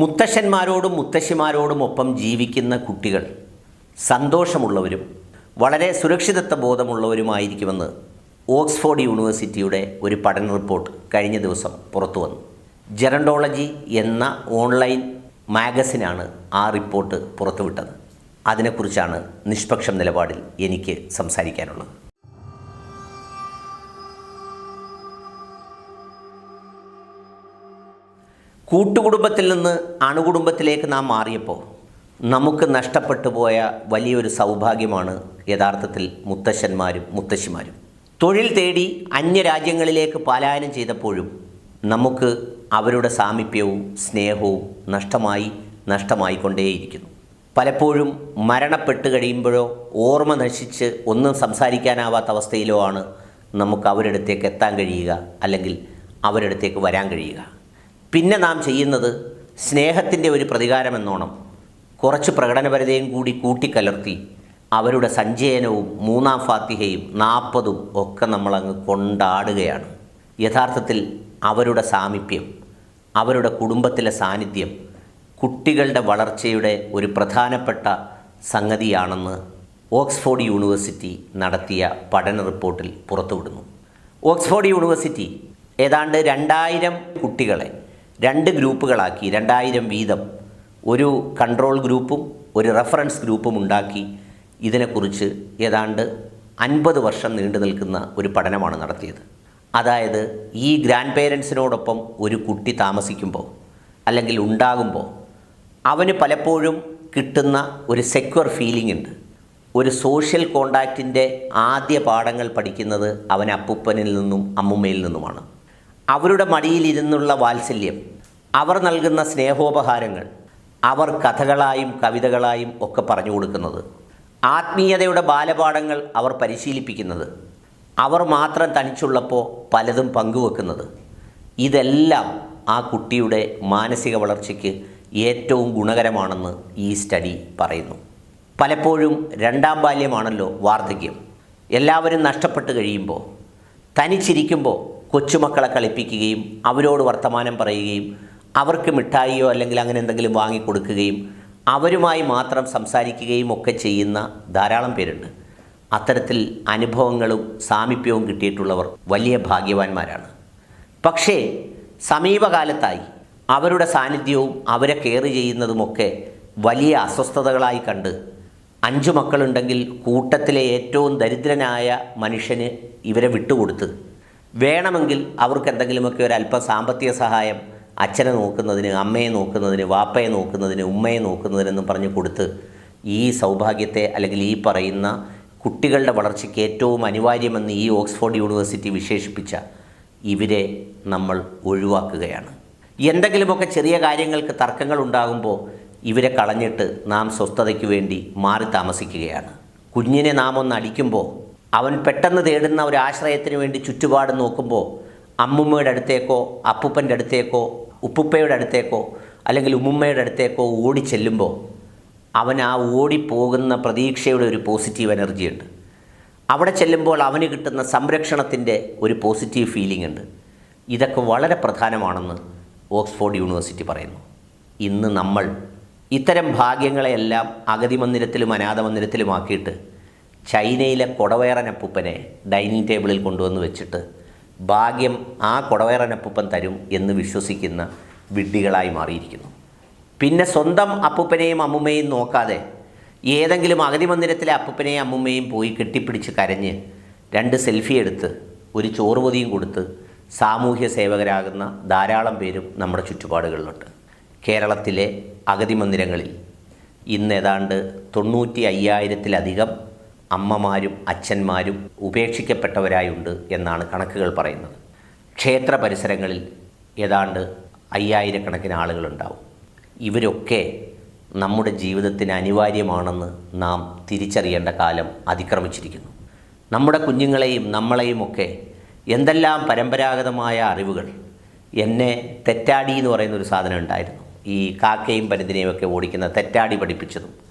മുത്തശ്ശന്മാരോടും മുത്തശ്ശിമാരോടും ഒപ്പം ജീവിക്കുന്ന കുട്ടികൾ സന്തോഷമുള്ളവരും വളരെ സുരക്ഷിതത്വ ബോധമുള്ളവരുമായിരിക്കുമെന്ന് ഓക്സ്ഫോർഡ് യൂണിവേഴ്സിറ്റിയുടെ ഒരു പഠന റിപ്പോർട്ട് കഴിഞ്ഞ ദിവസം പുറത്തു വന്നു. ജെറണ്ടോളജി എന്ന ഓൺലൈൻ മാഗസിനാണ് ആ റിപ്പോർട്ട് പുറത്തുവിട്ടത്. അതിനെക്കുറിച്ചാണ് നിഷ്പക്ഷം നിലപാടിൽ എനിക്ക് സംസാരിക്കാനുള്ളത്. കൂട്ടുകുടുംബത്തിൽ നിന്ന് അണുകുടുംബത്തിലേക്ക് നാം മാറിയപ്പോൾ നമുക്ക് നഷ്ടപ്പെട്ടു പോയ വലിയൊരു സൗഭാഗ്യമാണ് യഥാർത്ഥത്തിൽ മുത്തശ്ശന്മാരും മുത്തശ്ശിമാരും. തൊഴിൽ തേടി അന്യരാജ്യങ്ങളിലേക്ക് പലായനം ചെയ്തപ്പോഴും നമുക്ക് അവരുടെ സാമീപ്യവും സ്നേഹവും നഷ്ടമായി നഷ്ടമായിക്കൊണ്ടേയിരിക്കുന്നു. പലപ്പോഴും മരണപ്പെട്ട് കഴിയുമ്പോഴോ ഓർമ്മ നശിച്ച് ഒന്നും സംസാരിക്കാനാവാത്ത അവസ്ഥയിലോ ആണ് നമുക്ക് അവരുടെ അടുത്തേക്ക് എത്താൻ കഴിയുക അല്ലെങ്കിൽ അവരുടെ അടുത്തേക്ക് വരാൻ കഴിയുക. പിന്നെ നാം ചെയ്യുന്നത് സ്നേഹത്തിന്റെ ഒരു പ്രതികാരമെന്നോണം. കുറച്ച് പ്രകടനപരതയും കൂടി കൂട്ടിക്കലർത്തി അവരുടെ സഞ്ചയനവും മൂന്നാം ഫാത്തിഹയും നാൽപ്പതും ഒക്കെ നമ്മളങ്ങ് കൊണ്ടാടുകയാണ്. യഥാർത്ഥത്തിൽ അവരുടെ സാമീപ്യം അവരുടെ കുടുംബത്തിലെ സാന്നിധ്യം കുട്ടികളുടെ വളർച്ചയുടെ ഒരു പ്രധാനപ്പെട്ട സംഗതിയാണെന്ന് ഓക്സ്ഫോർഡ് യൂണിവേഴ്സിറ്റി നടത്തിയ പഠന റിപ്പോർട്ടിൽ പുറത്തുവിടുന്നു. ഓക്സ്ഫോർഡ് യൂണിവേഴ്സിറ്റി ഏതാണ്ട് രണ്ടായിരം കുട്ടികളെ രണ്ട് ഗ്രൂപ്പുകളാക്കി രണ്ടായിരം വീതം ഒരു കൺട്രോൾ ഗ്രൂപ്പും ഒരു റെഫറൻസ് ഗ്രൂപ്പും ഉണ്ടാക്കി. ഇതിനെക്കുറിച്ച് ഏതാണ്ട് അൻപത് വർഷം നീണ്ടു നിൽക്കുന്ന ഒരു പഠനമാണ് നടത്തിയത്. അതായത് ഈ ഗ്രാൻഡ് പേരൻസിനോടൊപ്പം ഒരു കുട്ടി താമസിക്കുമ്പോൾ അല്ലെങ്കിൽ ഉണ്ടാകുമ്പോൾ അവന് പലപ്പോഴും കിട്ടുന്ന ഒരു സെക്യൂർ ഫീലിംഗ് ഉണ്ട്. ഒരു സോഷ്യൽ കോണ്ടാക്റ്റിന്റെ ആദ്യ പാഠങ്ങൾ പഠിക്കുന്നത് അവൻ അപ്പൂപ്പനിൽ നിന്നും അമ്മുമ്മയിൽ നിന്നുമാണ്. അവരുടെ മടിയിലിരുന്നുള്ള വാത്സല്യം അവർ നൽകുന്ന സ്നേഹോപഹാരങ്ങൾ അവർ കഥകളായും കവിതകളായും ഒക്കെ പറഞ്ഞു കൊടുക്കുന്നത് ആത്മീയതയുടെ ബാലപാഠങ്ങൾ അവർ പരിശീലിപ്പിക്കുന്നത് അവർ മാത്രം തനിച്ചുള്ളപ്പോൾ പലതും പങ്കുവെക്കുന്നത്. ഇതെല്ലാം ആ കുട്ടിയുടെ മാനസിക വളർച്ചയ്ക്ക് ഏറ്റവും ഗുണകരമാണെന്ന് ഈ സ്റ്റഡി പറയുന്നു. പലപ്പോഴും രണ്ടാം ബാല്യമാണല്ലോ വാർദ്ധക്യം. എല്ലാവരും നഷ്ടപ്പെട്ട് കഴിയുമ്പോൾ തനിച്ചിരിക്കുമ്പോൾ കൊച്ചുമക്കളെ കളിപ്പിക്കുകയും അവരോട് വർത്തമാനം പറയുകയും അവർക്ക് മിഠായിയോ അല്ലെങ്കിൽ അങ്ങനെ എന്തെങ്കിലും വാങ്ങിക്കൊടുക്കുകയും അവരുമായി മാത്രം സംസാരിക്കുകയും ഒക്കെ ചെയ്യുന്ന ധാരാളം പേരുണ്ട്. അത്തരത്തിൽ അനുഭവങ്ങളും സാമീപ്യവും കിട്ടിയിട്ടുള്ളവർ വലിയ ഭാഗ്യവാന്മാരാണ്. പക്ഷേ സമീപകാലത്തായി അവരുടെ സാന്നിധ്യവും അവരെ കെയർ ചെയ്യുന്നതുമൊക്കെ വലിയ അസ്വസ്ഥതകളായി കണ്ട് അഞ്ചു മക്കളുണ്ടെങ്കിൽ കൂട്ടത്തിലെ ഏറ്റവും ദരിദ്രനായ മനുഷ്യന് ഇവരെ വിട്ടുകൊടുത്ത് വേണമെങ്കിൽ അവർക്ക് എന്തെങ്കിലുമൊക്കെ ഒരു അല്പം സാമ്പത്തിക സഹായം അച്ഛനെ നോക്കുന്നതിന് അമ്മയെ നോക്കുന്നതിന് വാപ്പയെ നോക്കുന്നതിന് ഉമ്മയെ നോക്കുന്നതിനെന്നും പറഞ്ഞു കൊടുത്ത് ഈ സൗഭാഗ്യത്തെ അല്ലെങ്കിൽ ഈ പറയുന്ന കുട്ടികളുടെ വളർച്ചയ്ക്ക് ഏറ്റവും അനിവാര്യമെന്ന് ഈ ഓക്സ്ഫോർഡ് യൂണിവേഴ്സിറ്റി വിശേഷിപ്പിച്ച ഇവരെ നമ്മൾ ഒഴിവാക്കുകയാണ്. എന്തെങ്കിലുമൊക്കെ ചെറിയ കാര്യങ്ങൾക്ക് തർക്കങ്ങൾ ഉണ്ടാകുമ്പോൾ ഇവരെ കളഞ്ഞിട്ട് നാം സ്വസ്ഥതയ്ക്ക് വേണ്ടി മാറി താമസിക്കുകയാണ്. കുഞ്ഞിനെ നാം ഒന്ന് അടിക്കുമ്പോൾ അവൻ പെട്ടെന്ന് തേടുന്ന ഒരു ആശ്രയത്തിന് വേണ്ടി ചുറ്റുപാട് നോക്കുമ്പോൾ അമ്മുമ്മയുടെ അടുത്തേക്കോ അപ്പൂപ്പന്റെ അടുത്തേക്കോ ഉപ്പുപ്പയുടെ അടുത്തേക്കോ അല്ലെങ്കിൽ ഉമ്മുമ്മയുടെ അടുത്തേക്കോ ഓടി ചെല്ലുമ്പോൾ അവൻ ആ ഓടിപ്പോകുന്ന പ്രതീക്ഷയുടെ ഒരു പോസിറ്റീവ് എനർജി ഉണ്ട്. അവിടെ ചെല്ലുമ്പോൾ അവന് കിട്ടുന്ന സംരക്ഷണത്തിന്റെ ഒരു പോസിറ്റീവ് ഫീലിംഗ് ഉണ്ട്. ഇതൊക്കെ വളരെ പ്രധാനമാണെന്ന് ഓക്സ്ഫോർഡ് യൂണിവേഴ്സിറ്റി പറയുന്നു. ഇന്ന് നമ്മൾ ഇത്തരം ഭാഗ്യങ്ങളെയെല്ലാം അഗതി മന്ദിരത്തിലും അനാഥ മന്ദിരത്തിലുമാക്കിയിട്ട് ചൈനയിലെ കൊടവേറനപ്പൂപ്പനെ ഡൈനിങ് ടേബിളിൽ കൊണ്ടുവന്ന് വെച്ചിട്ട് ഭാഗ്യം ആ കൊടവേറനപ്പൂപ്പൻ തരും എന്ന് വിശ്വസിക്കുന്ന വിഡ്ഢികളായി മാറിയിരിക്കുന്നു. പിന്നെ സ്വന്തം അപ്പൂപ്പനെയും അമ്മുമ്മയും നോക്കാതെ ഏതെങ്കിലും അഗതി മന്ദിരത്തിലെ അപ്പൂപ്പനെയും അമ്മുമ്മയും പോയി കെട്ടിപ്പിടിച്ച് കരഞ്ഞ് രണ്ട് സെൽഫി എടുത്ത് ഒരു ചോറുപൊതിയും കൊടുത്ത് സാമൂഹ്യ സേവകരാകുന്ന ധാരാളം പേരും നമ്മുടെ ചുറ്റുപാടുകളിലുണ്ട്. കേരളത്തിലെ അഗതി മന്ദിരങ്ങളിൽ ഇന്ന് ഏതാണ്ട് തൊണ്ണൂറ്റി അയ്യായിരത്തിലധികം അമ്മമാരും അച്ഛന്മാരും ഉപേക്ഷിക്കപ്പെട്ടവരായുണ്ട് എന്നാണ് കണക്കുകൾ പറയുന്നത്. ക്ഷേത്ര പരിസരങ്ങളിൽ ഏതാണ്ട് അയ്യായിരക്കണക്കിന് ആളുകളുണ്ടാവും. ഇവരൊക്കെ നമ്മുടെ ജീവിതത്തിന് അനിവാര്യമാണെന്ന് നാം തിരിച്ചറിയേണ്ട കാലം അതിക്രമിച്ചിരിക്കുന്നു. നമ്മുടെ കുഞ്ഞുങ്ങളെയും നമ്മളെയും ഒക്കെ എന്തെല്ലാം പരമ്പരാഗതമായ അറിവുകൾ എന്നെ തെറ്റാടി എന്ന് പറയുന്ന ഒരു സാധനം ഉണ്ടായിരുന്നു. ഈ കാക്കയും പരുതിനെയും ഒക്കെ ഓടിക്കുന്ന തെറ്റാടി പഠിപ്പിച്ചതും.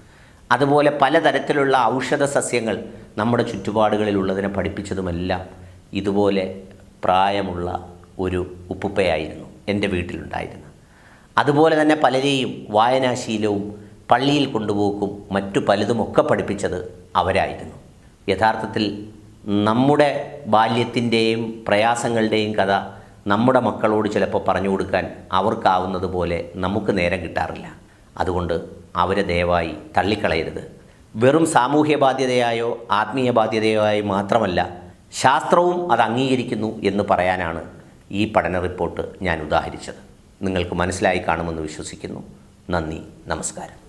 അതുപോലെ പലതരത്തിലുള്ള ഔഷധ സസ്യങ്ങൾ നമ്മുടെ ചുറ്റുപാടുകളിലുള്ളതിനെ പഠിപ്പിച്ചതുമെല്ലാം ഇതുപോലെ പ്രായമുള്ള ഒരു ഉപ്പുപ്പയായിരുന്നു എന്റെ വീട്ടിലുണ്ടായിരുന്നു അതുപോലെ തന്നെ പലരെയും വായനാശീലവും പള്ളിയിൽ കൊണ്ടുപോക്കും മറ്റു പലതുമൊക്കെ പഠിപ്പിച്ചത് അവരായിരുന്നു. യഥാർത്ഥത്തിൽ നമ്മുടെ ബാല്യത്തിന്റെയും പ്രയാസങ്ങളുടെയും കഥ നമ്മുടെ മക്കളോട് ചിലപ്പോൾ പറഞ്ഞു കൊടുക്കാൻ അവർക്കാവുന്നത് പോലെ നമുക്ക് നേരം കിട്ടാറില്ല. അതുകൊണ്ട് അവരെ ദയവായി തള്ളിക്കളയരുത്. വെറും സാമൂഹ്യ ബാധ്യതയായോ ആത്മീയ ബാധ്യതയോ ആയി മാത്രമല്ല ശാസ്ത്രവും അത് അംഗീകരിക്കുന്നു എന്ന് പറയാനാണ് ഈ പഠന റിപ്പോർട്ട് ഞാൻ ഉദാഹരിച്ചത്. നിങ്ങൾക്ക് മനസ്സിലായി കാണുമെന്ന് വിശ്വസിക്കുന്നു. നന്ദി നമസ്കാരം.